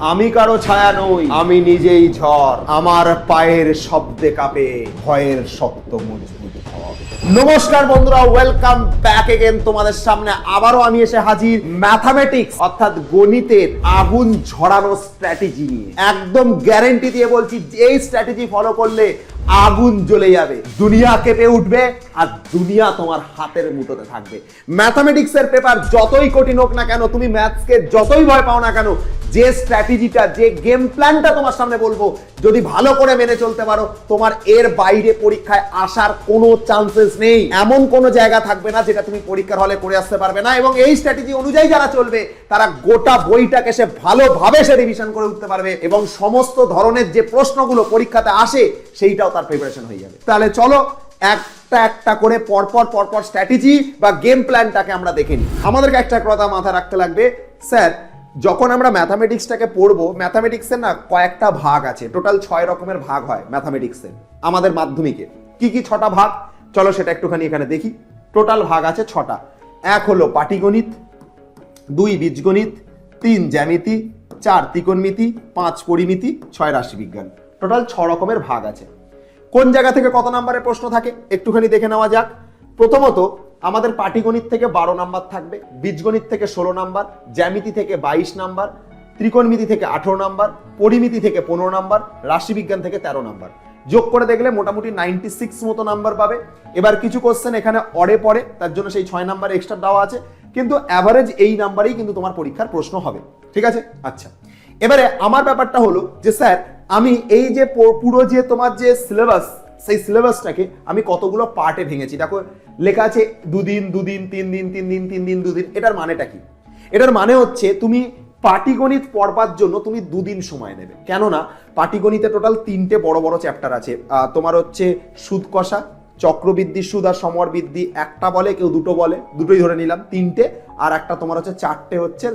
আমি কারও ছায়া নই। আমি নিজেই ঝড়। আমার পায়ের শব্দে কাঁপে। ভয়ের শক্ত মজবুত নমস্কার বন্ধুরা ওয়েলকাম ব্যাক এগেন তোমাদের সামনে। আবারও আমি এসে হাজির ম্যাথামেটিক্স অর্থাৎ গণিতের আগুন ঝরানো স্ট্র্যাটেজি নিয়ে। একদম গ্যারেন্টি দিয়ে বলছি যে এই স্ট্র্যাটেজি ফলো করলে আগুন জ্বলে যাবে। দুনিয়া কেঁপে উঠবে আর দুনিয়া তোমার হাতের মুঠোতে থাকবে। ম্যাথামেটিক্সের পেপার যতই কঠিন হোক না কেন, তুমি ম্যাথসকে যতই ভয় পাও না কেন, যে স্ট্র্যাটেজিটা যে গেম প্ল্যানটা তোমার সামনে বলব, যদি ভালো করে মেনে চলতে পারো, তোমার এর বাইরে পরীক্ষায় আসার কোনো চান্সেস নেই। এমন কোনো জায়গা থাকবে না যেটা তুমি পরীক্ষার হলে করে আসতে পারবে না এবং এই স্ট্র্যাটেজি অনুযায়ী যারা চলবে, তারা গোটা বইটাকে সে ভালোভাবে সে রিভিশন করে উঠতে পারবে এবং সমস্ত ধরনের যে প্রশ্নগুলো পরীক্ষাতে আসে, সেইটাও তার প্রিপারেশন হয়ে যাবে। তাহলে চলো, একটা একটা করে পরপর পরপর স্ট্র্যাটেজি বা গেম প্ল্যানটাকে আমরা দেখে নিই। আমাদেরকে একটা কথা মাথায় রাখতে লাগবে, স্যার, যখন আমরা ম্যাথামেটিক্সটাকে পড়ব ম্যাথামেটিক্সের না কয়েকটা ভাগ আছে টোটাল ছয় রকমের ভাগ হয় ম্যাথামেটিক্সের আমাদের মাধ্যমিকে। কি কি ছটা ভাগ? চলো সেটা একটুখানি এখানে দেখি। টোটাল ভাগ আছে ছটা। এক হলো পাটিগণিত, দুই বীজগণিত, তিন জ্যামিতি, চার ত্রিকোণমিতি, পাঁচ পরিমিতি, ছয় রাশিবিজ্ঞান। টোটাল ছ রকমের ভাগ আছে। কোন জায়গা থেকে কত নাম্বারের প্রশ্ন থাকে একটুখানি দেখে নেওয়া যাক। প্রথমত, আমাদের পাটিগণিত থেকে বারো নাম্বার থাকবে, বীজগণিত থেকে ষোলো নাম্বার, জ্যামিতি থেকে বাইশ নাম্বার, ত্রিকোণমিতি থেকে আঠেরো নাম্বার, পরিমিতি থেকে পনেরো নাম্বার, রাশিবিজ্ঞান থেকে তেরো নাম্বার। যোগ করে দেখলে মোটামুটি নাইনটি সিক্স মতো নাম্বার পাবে। এবার কিছু কোশ্চেন এখানে অরে পড়ে, তার জন্য সেই ছয় নাম্বার এক্সট্রা দেওয়া আছে। কিন্তু অ্যাভারেজ এই নাম্বারেই কিন্তু তোমার পরীক্ষার প্রশ্ন হবে। ঠিক আছে? আচ্ছা। এবারে আমার ব্যাপারটা হলো যে, স্যার আমি এই যে পুরো যে তোমার যে সিলেবাস সেই সিলেবাসটাকে আমি কতগুলো পার্টে ভেঙেছি। দেখো, লেখা আছে দুদিন দুদিন, তিন দিন তিন দিন তিন দিন, দুদিন। এটার মানেটা কি? এটার মানে হচ্ছে তুমি পাটিগণিত পড়বার জন্য তুমি দুদিন সময় নেবে। কেননা, পাটিগণিতে টোটাল তিনটে বড় বড় চ্যাপ্টার আছে। তোমার হচ্ছে সুদ কষা চক্রবৃদ্ধি সুদ আর সমর বৃদ্ধি একটা বলে, কেউ দুটো বলে, দুটোই ধরে নিলাম, তিনটে, আর একটা তোমার হচ্ছে চারটে হচ্ছে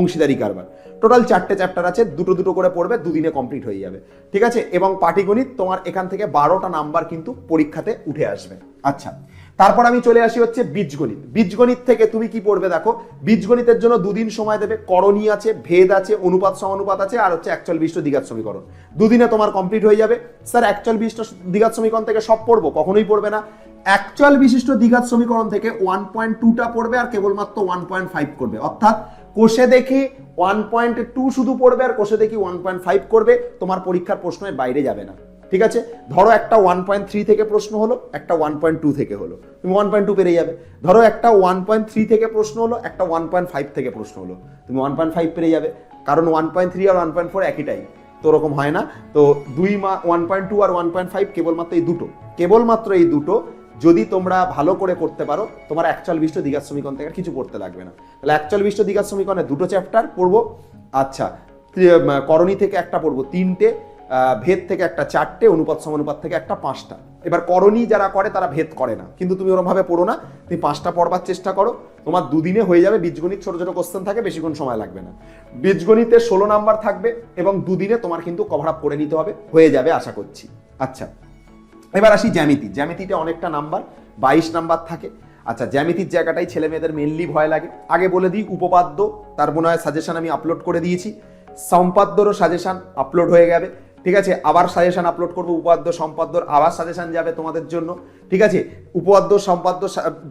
অংশীদারি কারবার। টোটাল চারটে চ্যাপ্টার আছে, দুটো দুটো করে পড়বে, দুদিনে কমপ্লিট হয়ে যাবে। ঠিক আছে? এবং পাটিগণিত তোমার এখান থেকে বারোটা নাম্বার কিন্তু পরীক্ষাতে উঠে আসবে। আচ্ছা তারপর আমি চলে আসি হচ্ছে বীজগণিত। বীজগণিত থেকে তুমি কি পড়বে দেখো? বীজগণিতের জন্য দুদিন সময় দেবে। করণী আছে, ভেদ আছে, অনুপাত, সমানুপাত আছে, আর হচ্ছে অ্যাকচুয়াল বিষ্ট দ্বিঘাত সমীকরণ। দুদিনে তোমার কমপ্লিট হয়ে যাবে। স্যার অ্যাকচুয়াল বিষ্ট দ্বিঘাত সমীকরণ থেকে সব পড়ব? কখনোই পড়বে না। অ্যাকচুয়াল বিশিষ্ট দ্বিঘাত সমীকরণ থেকে ওয়ান পয়েন্ট টুটা পড়বে আর কেবলমাত্র ওয়ান পয়েন্ট ফাইভ করবে। অর্থাৎ কোষে দেখি ওয়ান পয়েন্ট টু শুধু পড়বে আর কোষে দেখি ওয়ান পয়েন্ট ফাইভ করবে। তোমার পরীক্ষার প্রশ্নের বাইরে যাবে না। ঠিক আছে ধরো একটা ওয়ান পয়েন্ট থ্রি থেকে প্রশ্ন হলো একটা ওয়ান পয়েন্ট টু থেকে হলো তুমি ওয়ান পয়েন্ট টু পেরে যাবে ধরো একটা ওয়ান পয়েন্ট থ্রি থেকে প্রশ্ন হলো একটা ওয়ান পয়েন্ট ফাইভ থেকে প্রশ্ন হলো তুমি ওয়ান পয়েন্ট ফাইভ পেরে যাবে কারণ ওয়ান পয়েন্ট থ্রি আর ওয়ান পয়েন্ট ফোর একই টাইম তো ওরকম হয় না তো দুই মা ওয়ান পয়েন্ট টু আর ওয়ান পয়েন্ট ফাইভ কেবলমাত্র এই দুটো কেবলমাত্র এই দুটো যদি তোমরা ভালো করে করতে পারো তোমার অ্যাকচুয়াল বিষ্ট দ্বিঘাত সমীকরণ থেকে কিছু করতে লাগবে না তাহলে অ্যাকচুয়াল বিষ্ট দ্বিঘাত সমীকরণে দুটো চ্যাপ্টার পড়ব আচ্ছা করণী থেকে একটা পড়ব তিনটে ভেদ থেকে একটা চারটে, অনুপাত সমানুপাত থেকে একটা পাঁচটা। এবার করণী যারা করে, তারা ভেদ করে না। কিন্তু তুমি ওরমভাবে পড়ো না। তুমি পাঁচটা পড়বার চেষ্টা করো। তোমার দুদিনে হয়ে যাবে, বীজগণিত ছোট ছোট কোশ্চেন থাকে, বেশিক্ষণ সময় লাগবে না। বীজগণিতে ষোলো নাম্বার থাকবে এবং দুদিনে তোমার কিন্তু কভার আপ করে নিতে হবে। হয়ে যাবে, আশা করছি। আচ্ছা এবার আসি জ্যামিতি। জ্যামিতিতে অনেকটা নাম্বার, বাইশ নাম্বার থাকে। আচ্ছা জ্যামিতির জায়গাটাই ছেলে মেয়েদের মেনলি ভয় লাগে। আগে বলে দিই, উপপাদ্য, তার মনে হয় সাজেশন আমি আপলোড করে দিয়েছি। সম্পাদ্যরও সাজেশন আপলোড হয়ে যাবে। ঠিক আছে? আবার সাজেশন আপলোড করব উপাদ্য সম্পাদ্যর আবার সাজেশন যাবে তোমাদের জন্য। ঠিক আছে? উপাদ্য সম্পাদ্য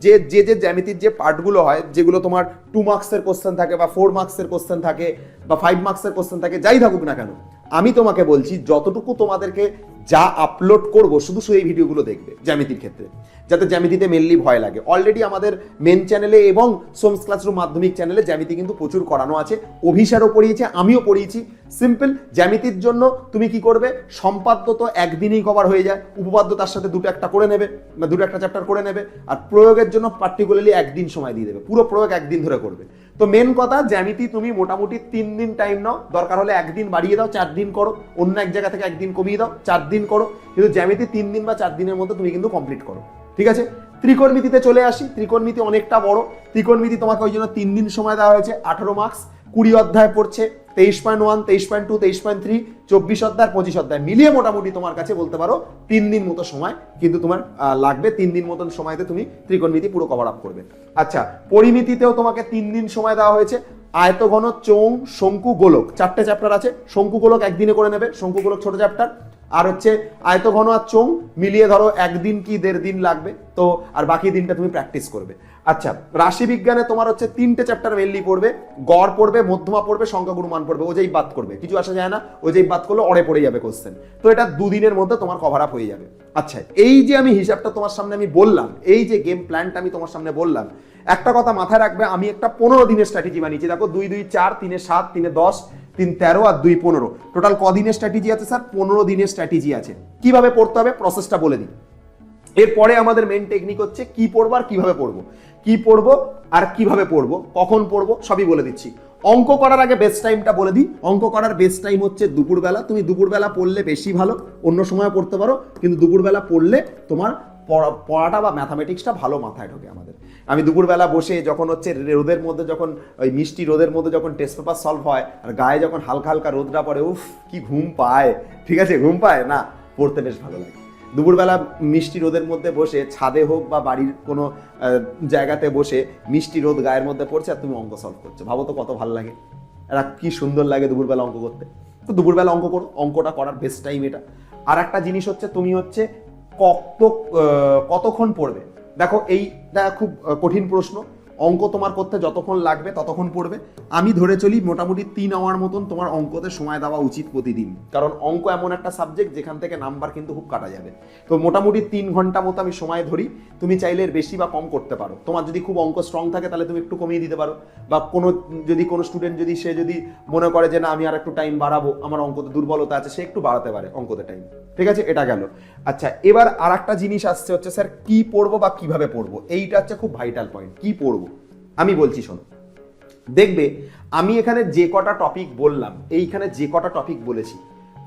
যে যে যে জ্যামিতির যে পার্টগুলো হয়, যেগুলো তোমার টু মার্কসের কোশ্চেন থাকে বা ফোর মার্কসের কোশ্চেন থাকে বা ফাইভ মার্কসের কোশ্চেন থাকে, যাই থাকুক না কেন আমি তোমাকে বলছি, যতটুকু তোমাদেরকে যা আপলোড করব, শুধু শুধু এই ভিডিওগুলো দেখবে জ্যামিতির ক্ষেত্রে। যাতে জ্যামিতিতে মেনলি ভয় লাগে। অলরেডি আমাদের মেন চ্যানেলে এবং সোমস ক্লাসরুম মাধ্যমিক চ্যানেলে জ্যামিতি কিন্তু প্রচুর করানো আছে। অভিসারও পড়িয়েছে, আমিও পড়িয়েছি। সিম্পল জ্যামিতির জন্য তুমি কি করবে? সম্পাদ্য তো একদিনেই কভার হয়ে যায়। উপপাদ্য তার সাথে দুটো একটা করে নেবে বা দুটো একটা চ্যাপ্টার করে নেবে। আর প্রয়োগের জন্য পার্টিকুলারলি একদিন সময় দিয়ে দেবে। পুরো প্রয়োগ একদিন ধরে করবে। তো মেন কথা, জ্যামিতি তুমি মোটামুটি তিন দিন টাইম নাও। দরকার হলে একদিন বাড়িয়ে দাও, চার দিন করো। অন্য এক জায়গা থেকে একদিন কমিয়ে দাও, চার দিন করো। কিন্তু জ্যামিতি তিন দিন বা চার দিনের মধ্যে তুমি কিন্তু কমপ্লিট করো। ঠিক আছে? ত্রিকোণমিতিতে চলে আসি। ত্রিকোণমিতি অনেকটা বড়। ত্রিকোণমিতি তোমাকে ওই জন্য তিন দিন সময় দেওয়া হয়েছে, আঠারো মার্কস কুড়ি অধ্যায় পড়ছে, তেইশ পয়েন্ট ওয়ান তেইশ পয়েন্ট টু তেইশ পয়েন্ট থ্রি চব্বিশ অধ্যায়, পঁচিশ অধ্যায়, মিলিয়ে মোটামুটি তোমার কাছে বলতে পারো, তিন দিন মতো সময়, কিন্তু তোমার লাগবে তিন দিন মতন সময়তে তুমি ত্রিকোণমিতি পুরো কভার আপ করবে। আচ্ছা পরিমিতিতেও তোমাকে তিন দিন সময় দেওয়া হয়েছে, আয়তঘন চৌং, শঙ্কু গোলক, চারটে চ্যাপ্টার আছে, শঙ্কু গোলক একদিনে করে নেবে, শঙ্কু গোলক ছোট চ্যাপ্টার আর হচ্ছে আয়তঘন আর চোং মিলিয়ে ধরো একদিন কি দেড় দিন লাগবে, তো আর বাকি দিনটা তুমি প্র্যাকটিস করবে। আচ্ছা রাশি বিজ্ঞানে তোমার হচ্ছে তিনটে চ্যাপ্টার মেনলি পড়বে, গড় পড়বে, মধ্যমা পড়বে সংখ্যাগুরু মান পড়বে, ও যেই বাদ করবে, কিছু আসা যায় না, ও যেই বাদ করলে, অড়ে পড়ে যাবে কোশ্চেন তো এটা দুদিনের মধ্যে তোমার কভার আপ হয়ে যাবে। আচ্ছা এই যে আমি হিসাবটা তোমার সামনে আমি বললাম, এই যে গেম প্ল্যানটা আমি তোমার সামনে বললাম, একটা কথা মাথায় রাখবে, আমি একটা পনেরো দিনের স্ট্র্যাটেজি বানিয়েছি। দেখো, দুই দুই, চার, তিনে সাত, তিনে দশ তিন তেরো আর দুই পনেরো। টোটাল কদিনের স্ট্র্যাটেজি আছে স্যার পনেরো দিনের স্ট্র্যাটেজি আছে। কীভাবে পড়তে হবে? প্রসেসটা বলে দিই। এরপরে আমাদের মেন টেকনিক হচ্ছে কি পড়ব আর কীভাবে পড়ব। কি পড়ব আর কীভাবে পড়ব? কখন পড়ব? সবই বলে দিচ্ছি। অঙ্ক করার আগে বেস্ট টাইমটা বলে দিই। অঙ্ক করার বেস্ট টাইম হচ্ছে দুপুরবেলা। তুমি দুপুরবেলা পড়লে বেশি ভালো, অন্য সময় পড়তে পারো, কিন্তু দুপুরবেলা পড়লে তোমার পড়াটা বা ম্যাথামেটিক্সটা ভালো মাথায় ঢোকে আমাদের। আমি দুপুরবেলা বসে যখন হচ্ছে রোদের মধ্যে যখন, ওই মিষ্টি রোদের মধ্যে যখন টেস্ট পেপার সলভ হয়, আর গায়ে যখন হালকা হালকা রোদটা পড়ে, উফ, কি ঘুম পায়। ঠিক আছে, ঘুম পায়? না, পড়তে বেশ ভালো লাগে। দুপুরবেলা মিষ্টি রোদের মধ্যে বসে, ছাদে হোক বা বাড়ির কোনো জায়গাতে বসে মিষ্টি রোদ গায়ের মধ্যে পড়ছে আর তুমি অঙ্ক সলভ করছ। ভাবো তো কত ভালো লাগে। এরা কি সুন্দর লাগে দুপুরবেলা অঙ্ক করতে। তো দুপুরবেলা অঙ্ক করো, অঙ্কটা করার বেস্ট টাইম এটা। আর একটা জিনিস হচ্ছে, তুমি হচ্ছে কত কতক্ষণ পড়বে? দেখো এইটা খুব কঠিন প্রশ্ন। অঙ্ক তোমার করতে যতক্ষণ লাগবে ততক্ষণ পড়বে। আমি ধরে চলি মোটামুটি তিন আওয়ার মতন তোমার অঙ্কতে সময় দেওয়া উচিত প্রতিদিন। কারণ অঙ্ক এমন একটা সাবজেক্ট যেখান থেকে নাম্বার কিন্তু খুব কাটা যাবে। তো মোটামুটি তিন ঘণ্টা মতো আমি সময় ধরি। তুমি চাইলে বেশি বা কম করতে পারো। তোমার যদি খুব অঙ্ক স্ট্রং থাকে তাহলে তুমি একটু কমিয়ে দিতে পারো। বা কোনো, যদি কোনো স্টুডেন্ট যদি, সে যদি মনে করে যে না, আমি আর একটু টাইম বাড়াবো, আমার অঙ্কতে দুর্বলতা আছে, সে একটু বাড়াতে পারে অঙ্কতে টাইম ঠিক আছে? এটা গেল। আচ্ছা এবার আর একটা জিনিস আসছে হচ্ছে, স্যার, কি পড়ব বা কীভাবে পড়ব? এইটা হচ্ছে খুব ভাইটাল পয়েন্ট কি পড়ব? আমি বলছি, শোনো। দেখবে, আমি এখানে যে কটা টপিক বললাম, এইখানে যে কটা টপিক বলেছি,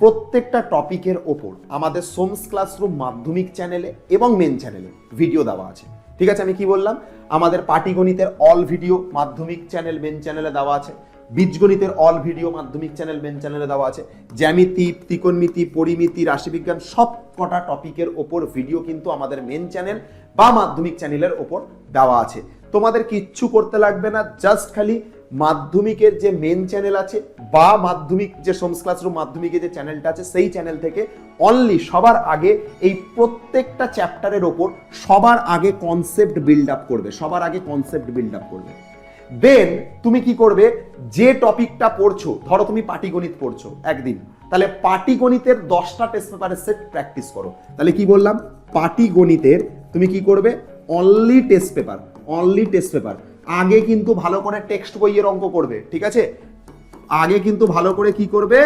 প্রত্যেকটা টপিকের ওপর আমাদের সোমস ক্লাসরুম মাধ্যমিক চ্যানেলে এবং মেন চ্যানেলে ভিডিও দেওয়া আছে। ঠিক আছে, আমি কি বললাম? আমাদের পাটিগণিতের অল ভিডিও মাধ্যমিক চ্যানেল মেন চ্যানেলে দেওয়া আছে। বীজগণিতের অল ভিডিও মাধ্যমিক চ্যানেল মেন চ্যানেলে দেওয়া আছে। জ্যামিতি, ত্রিকোণমিতি, পরিমিতি, রাশিবিজ্ঞান, সব কটা টপিকের ওপর ভিডিও কিন্তু আমাদের মেন চ্যানেল বা মাধ্যমিক চ্যানেলের ওপর দেওয়া আছে। তোমাদের কিচ্ছু করতে লাগবে না জাস্ট খালি মাধ্যমিকের যে মেন চ্যানেল আছে বা মাধ্যমিক যে সোমস ক্লাসরুম মাধ্যমিকের যে চ্যানেলটা আছে, সেই চ্যানেল থেকে অনলি সবার আগে এই প্রত্যেকটা চ্যাপ্টারের ওপর সবার আগে কনসেপ্ট বিল্ড আপ করবে, সবার আগে কনসেপ্ট বিল্ড আপ করবে। দেন তুমি কি করবে? যে টপিকটা পড়ছো, ধরো তুমি পাটিগণিত পড়ছো একদিন, তাহলে পাটিগণিতের দশটা টেস্ট পেপারের সেট প্র্যাকটিস করো। তাহলে কি বললাম? পাটিগণিতের তুমি কি করবে? Only test paper only test paper আগে কিন্তু ভালো করে টেক্সট বইয়ের অঙ্ক করবে, ঠিক আছে? আগে কিন্তু ভালো করে কি করবে?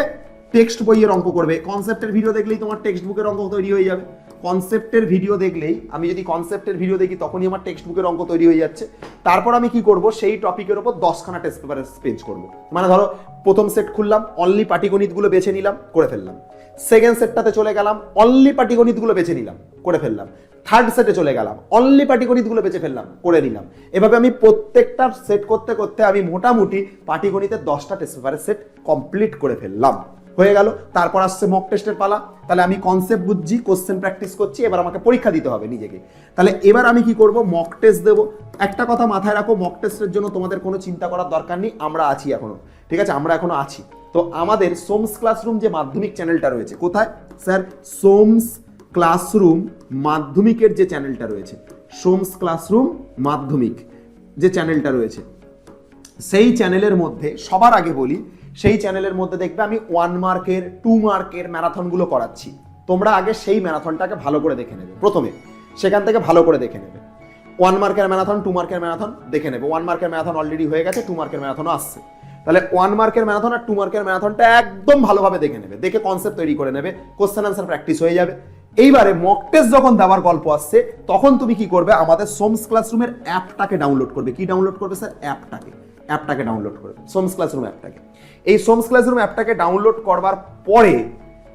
টেক্সট বইয়ের অঙ্ক করবে। কনসেপ্টের ভিডিও দেখলেই তোমার টেক্সট বুকের অঙ্ক তৈরি হয়ে যাবে। কনসেপ্টের ভিডিও দেখলেই, আমি যদি কনসেপ্টের ভিডিও দেখি, তখনই আমার টেক্সট বুকের অঙ্ক তৈরি হয়ে যাচ্ছে। তারপর আমি কি করব? সেই টপিকের ওপর দশখানা টেস্ট পেপারের পেজ করব। মানে ধরো, প্রথম সেট খুললাম অনলি পাটিগণিতগুলো বেছে নিলাম, করে ফেললাম। সেকেন্ড সেটটাতে চলে গেলাম অনলি পাটিগণিতগুলো বেছে নিলাম, করে ফেললাম। থার্ড সেটে চলে গেলাম অনলি পাটিগণিতগুলো বেছে ফেললাম, করে নিলাম। এভাবে আমি প্রত্যেকটা সেট করতে করতে আমি মোটামুটি পাটিগণিতের দশটা টেস্ট পেপারের সেট কমপ্লিট করে ফেললাম। হয়ে গেল, তারপর আসছে মক টেস্টের পালা। তাহলে আমি কনসেপ্ট বুঝছি কোশ্চেন প্র্যাকটিস করছি, এবার আমাকে পরীক্ষা দিতে হবে নিজেকে। তাহলে এবার আমি কি করব? মক টেস্ট দেবো। একটা কথা মাথায় রাখো মক টেস্টের জন্য তোমাদের কোনো চিন্তা করার দরকার নেই, আমরা আছি এখনও। ঠিক আছে? আমরা এখনও আছি। তো আমাদের সোমস ক্লাসরুম যে মাধ্যমিক চ্যানেলটা রয়েছে, কোথায়? স্যার, সোমস ক্লাসরুম মাধ্যমিকের যে চ্যানেলটা রয়েছে, সোমস ক্লাসরুম মাধ্যমিক যে চ্যানেলটা রয়েছে, সেই চ্যানেলের মধ্যে সবার আগে বলি সেই চ্যানেলের মধ্যে দেখবে আমি ওয়ান মার্কের টু মার্কের ম্যারাথনগুলো করাচ্ছি। তোমরা আগে সেই ম্যারাথনটাকে ভালো করে দেখে নেবে, প্রথমে। সেখান থেকে ভালো করে দেখে নেবে। ওয়ান মার্কের ম্যারাথন টু মার্কের ম্যারাথন দেখে নেবে। ওয়ান মার্কের ম্যারাথন অলরেডি হয়ে গেছে টু মার্কের ম্যারাথনও আসছে। তাহলে ওয়ান মার্কের ম্যারাথন আর টু মার্কের ম্যারাথনটা একদম ভালোভাবে দেখে নেবে। দেখে কনসেপ্ট তৈরি করে নেবে কোশ্চেন আনসার প্র্যাকটিস হয়ে যাবে। এইবারে মক টেস্ট যখন দেওয়ার গল্প আসছে, তখন তুমি কি করবে? আমাদের সোমস ক্লাসরুমের অ্যাপটাকে ডাউনলোড করবে। কি ডাউনলোড করবে স্যার অ্যাপটাকে অ্যাপটাকে ডাউনলোড করবে সোমস ক্লাসরুম অ্যাপটাকে। এই সোমস ক্লাসরুম অ্যাপটাকে ডাউনলোড করবার পরে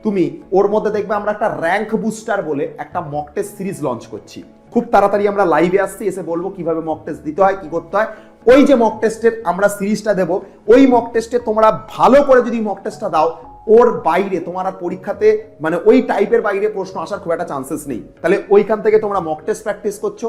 তুমি ওর মধ্যে দেখবে আমরা একটা র্যাঙ্ক বুস্টার বলে একটা মক টেস্ট সিরিজ লঞ্চ করছি। খুব তাড়াতাড়ি আমরা লাইভে আসছি, এসে বলব কীভাবে মক টেস্ট দিতে হয়, কি করতে হয়। ওই যে মক টেস্টের আমরা সিরিজটা দেব, ওই মক টেস্টে তোমরা ভালো করে যদি মক টেস্টটা দাও, ওর বাইরে তোমার আর পরীক্ষাতে মানে ওই টাইপের বাইরে প্রশ্ন আসার খুব একটা চান্সেস নেই। তাহলে ওইখান থেকে তোমরা মক টেস্ট প্র্যাকটিস করছ।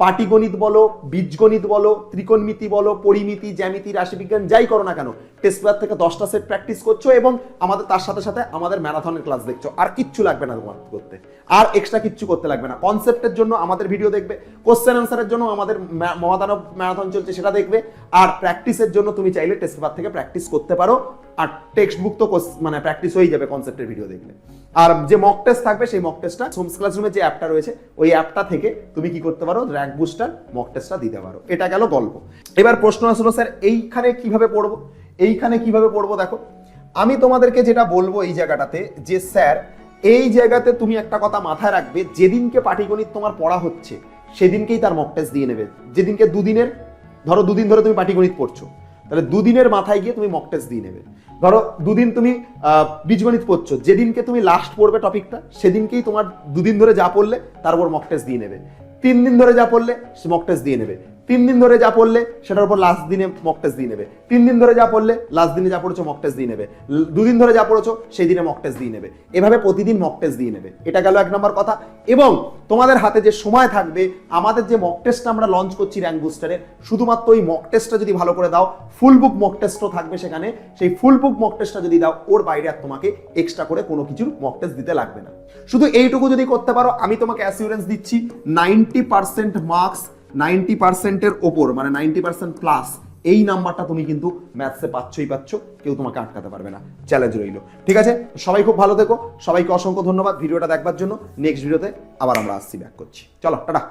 পাটিগণিত বলো, বীজগণিত বলো, ত্রিকোণমিতি বলো, পরিমিতি, জ্যামিতি, রাশিবিজ্ঞান, যাই করো না কেন টেস্ট পেপার থেকে দশটা সেট প্র্যাকটিস করছ এবং আমাদের তার সাথে সাথে আমাদের ম্যারাথনের ক্লাস দেখছ। আর কিচ্ছু লাগবে না তোমার করতে। আর এক্সট্রা কিচ্ছু করতে লাগবে না। কনসেপ্টের জন্য আমাদের ভিডিও দেখবে কোশ্চেন অ্যান্সারের জন্য আমাদের মহাদানব ম্যারাথন চলছে সেটা দেখবে। আর প্র্যাকটিসের জন্য তুমি চাইলে টেস্ট পেপার থেকে প্র্যাকটিস করতে পারো। আর টেক্সট বুক তো মানে প্র্যাকটিস হয়ে যাবে কনসেপ্টের ভিডিও দেখলে। আর যে মক টেস্ট থাকবে, সেই মক টেস্টটা হোমস ক্লাসরুমের যে অ্যাপটা রয়েছে, ওই অ্যাপটা থেকে তুমি কি করতে পারো? র্যাঙ্ক বুস্টার মক টেস্টটা দিতে পারো। এটা গেল গল্প। এবার প্রশ্ন আসলো, স্যার, এইখানে কীভাবে পড়ব? এইখানে কীভাবে পড়ব? দেখো, আমি তোমাদেরকে যেটা বলব এই জায়গাটাতে, যে স্যার, এই জায়গাতে তুমি একটা কথা মাথায় রাখবে, যেদিনকে পাটিগণিত তোমার পড়া হচ্ছে, সেদিনকেই তার মক টেস্ট দিয়ে নেবে। যেদিনকে দুদিনের, ধরো দুদিন ধরে তুমি পাটিগণিত পড়ছো, তাহলে দুদিনের মাথায় গিয়ে তুমি মক টেস্ট দিয়ে নেবে। ধরো, দুদিন তুমি বীজগণিত পড়ছো, যেদিনকে তুমি লাস্ট পড়বে টপিকটা সেদিনকেই তোমার দুদিন ধরে যা পড়লে, তার উপর মক টেস্ট দিয়ে নেবে। তিন দিন ধরে যা পড়লে মক টেস্ট দিয়ে নেবে। তিন দিন ধরে যা পড়লে সেটার উপর লাস্ট দিনে মক টেস্ট দিয়ে নেবে। তিন দিন ধরে যা পড়লে লাস্ট দিনে যা পড়েছো মক টেস্ট দিয়ে নেবে। দুদিন ধরে যা পড়েছো সেই দিনে মক টেস্ট দিয়ে নেবে। এভাবে প্রতিদিন মক টেস্ট দিয়ে নেবে। এটা গেল এক নম্বর কথা। এবং তোমাদের হাতে যে সময় থাকবে, আমাদের যে মক টেস্টটা আমরা লঞ্চ করছি র্যাঙ্ক বুস্টারে শুধুমাত্র ওই মক টেস্টটা যদি ভালো করে দাও ফুল বুক মক টেস্টও থাকবে সেখানে। সেই ফুল বুক মক টেস্টটা যদি দাও, ওর বাইরে আর তোমাকে এক্সট্রা করে কোনো কিছুর মক টেস্ট দিতে লাগবে না। শুধু এইটুকু যদি করতে পারো, আমি তোমাকে অ্যাসিউরেন্স দিচ্ছি নাইনটি পার্সেন্ট মার্কস নাইনটি পার্সেন্টের ওপর মানে নাইনটি পার্সেন্ট প্লাস এই নাম্বারটা তুমি কিন্তু ম্যাথসে পাচ্ছই পাচ্ছ, কেউ তোমাকে আটকাতে পারবে না। চ্যালেঞ্জ রইল। ঠিক আছে? সবাই খুব ভালো থেকো। সবাইকে অসংখ্য ধন্যবাদ। ভিডিওটা দেখবার জন্য। নেক্সট ভিডিওতে আবার আমরা আসছি। ব্যাক করছি। চলো, টাটা।